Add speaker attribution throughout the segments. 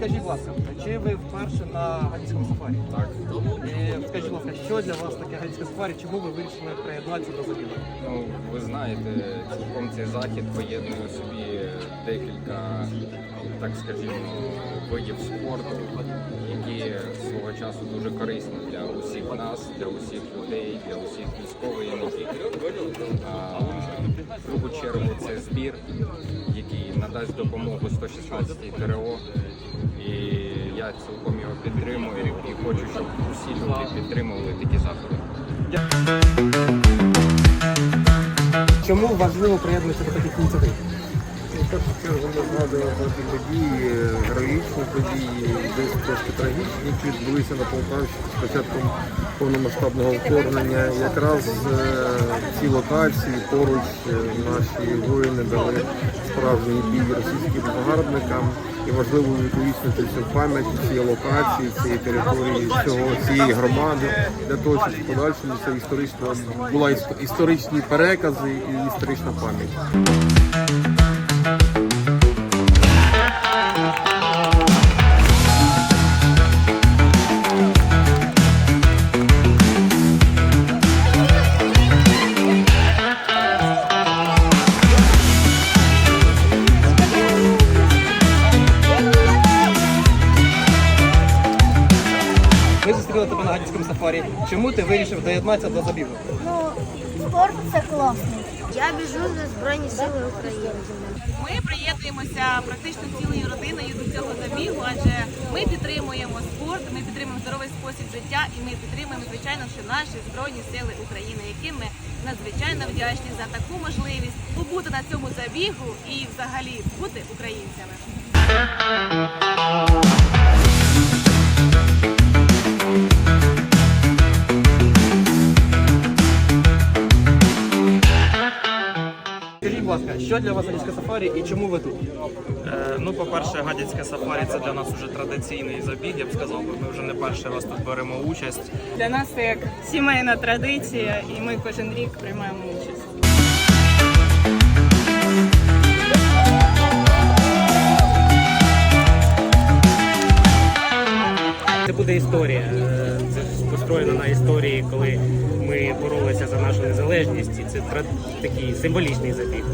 Speaker 1: Скажіть, будь ласка, чи ви вперше на галицькому сафарі?
Speaker 2: Так.
Speaker 1: І скажіть, будь ласка, що для вас таке галицьке сафарі? Чому ви вирішили приєднатися до забігу?
Speaker 2: Ну, ви знаєте, цілком цей захід поєднує в собі декілька, так скажімо, видів спорту, які свого часу дуже корисні для усіх нас, для усіх людей, для усіх військових і не тільки. В другу чергу це збір, надасть допомогу 116-й ТРО. І я цілком його підтримую і хочу, щоб усі люди підтримували такі заходи.
Speaker 1: Чому важливо приєднуватися до таких ініціатив?
Speaker 3: Першу чергу ми згадуємо ті події, героїчні події, десь трошки трагічні, які відбулися на Полтавщині з початком повномасштабного вторгнення. Якраз е, ці локації поруч е, наші воїни дали справжній бій російським загарбникам. І важливо увіковічнити цю пам'ять цієї локації, цієї території, цього цієї громади для того, щоб в подальшому це історично була іс- історичні перекази і історична пам'ять.
Speaker 1: Ми зустріли тебе на галицькому сафарі. Чому ти вирішив доєднатися до забігу?
Speaker 4: Ну, спорт це класно. Я біжу за Збройні Сили України.
Speaker 5: Ми приєднуємося практично цілою родиною до цього забігу, адже ми підтримуємо спорт, ми підтримуємо здоровий спосіб життя і ми підтримуємо, звичайно, що наші збройні сили України, яким ми надзвичайно вдячні за таку можливість побути на цьому забігу і взагалі бути українцями.
Speaker 1: Ласка, що для вас галицьке сафарі і чому ви тут?
Speaker 6: Е, Ну, по-перше, гадяцьке сафарі це для нас вже традиційний забіг, я б сказав, бо ми вже не перший раз тут беремо участь.
Speaker 5: Для нас це як сімейна традиція, і ми кожен рік приймаємо участь.
Speaker 7: Це буде історія. Е, Це построєно на історії, коли незалежність, і це такий символічний забіг.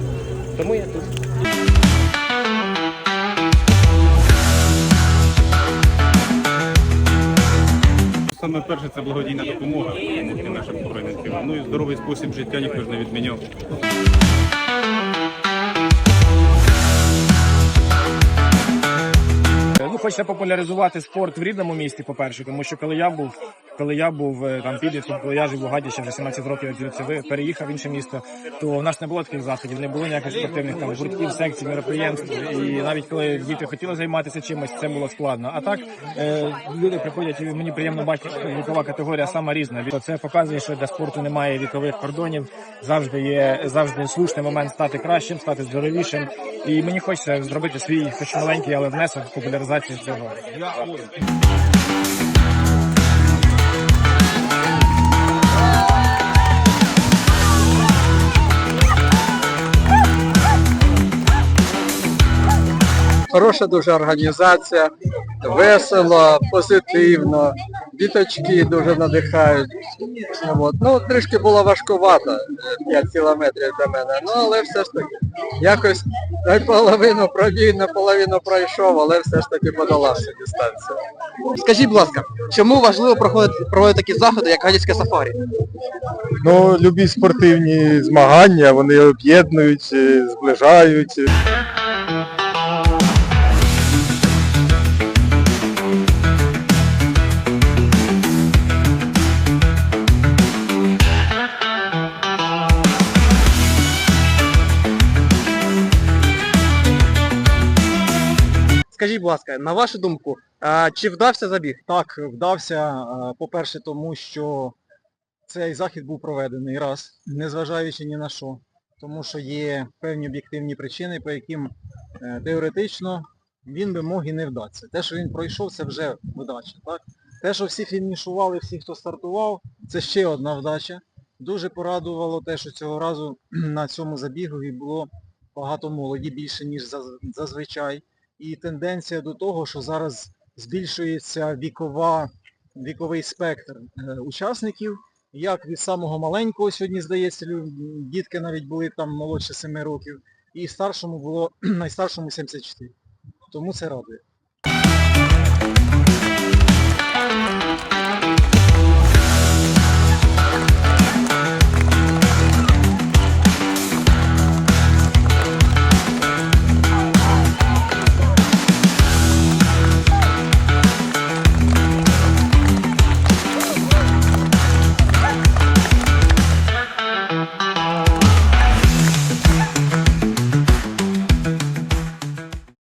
Speaker 7: Тому я тут.
Speaker 8: Саме перше це благодійна допомога допомогти нашим збройним силам. Ну і здоровий спосіб життя ніхто ж не відміняв.
Speaker 7: Ну, хочеться популяризувати спорт в рідному місті, по-перше, тому що коли я був, коли я був е, там підлітком, коли я жив у Гадячі, вже 17 років звідси переїхав в інше місто, то в нас не було таких заходів, не було ніяких спортивних там гуртків, секцій, мероприємств. І навіть коли діти хотіли займатися чимось, це було складно. А так е, люди приходять, і мені приємно бачити, вікова категорія сама різна. Це показує, що для спорту немає вікових кордонів. Завжди є завжди слушний момент стати кращим, стати здоровішим. І мені хочеться зробити свій, хоч маленький, але внесок в популяризацію цього.
Speaker 3: Хороша дуже організація, весело, позитивно. Діточки дуже надихають. От. Ну, трішки було важкувато, 5 кілометрів для мене. Ну, але все ж таки, якось наполовину пробіг, наполовину пройшов, але все ж таки подолав цю дистанцію.
Speaker 1: Скажіть, будь ласка, чому важливо проводити, проводити такі заходи, як галицьке сафарі?
Speaker 3: Ну, любі спортивні змагання, вони об'єднують, е, зближають.
Speaker 1: Скажіть, будь ласка, на вашу думку, чи вдався забіг?
Speaker 9: Так, вдався, по-перше, тому що цей захід був проведений раз, незважаючи ні на що. Тому що є певні об'єктивні причини, по яким е, теоретично він би мог і не вдатися. Те, що він пройшов, це вже вдача. Так? Те, що всі фінішували, всі, хто стартував, це ще одна вдача. Дуже порадувало те, що цього разу на цьому забігові було багато молоді, більше, ніж зазвичай. І тенденція до того, що зараз збільшується вікова, віковий спектр е, учасників, як від самого маленького сьогодні, здається, дітки навіть були там молодше 7 років, і старшому було найстаршому 74. Тому це радує.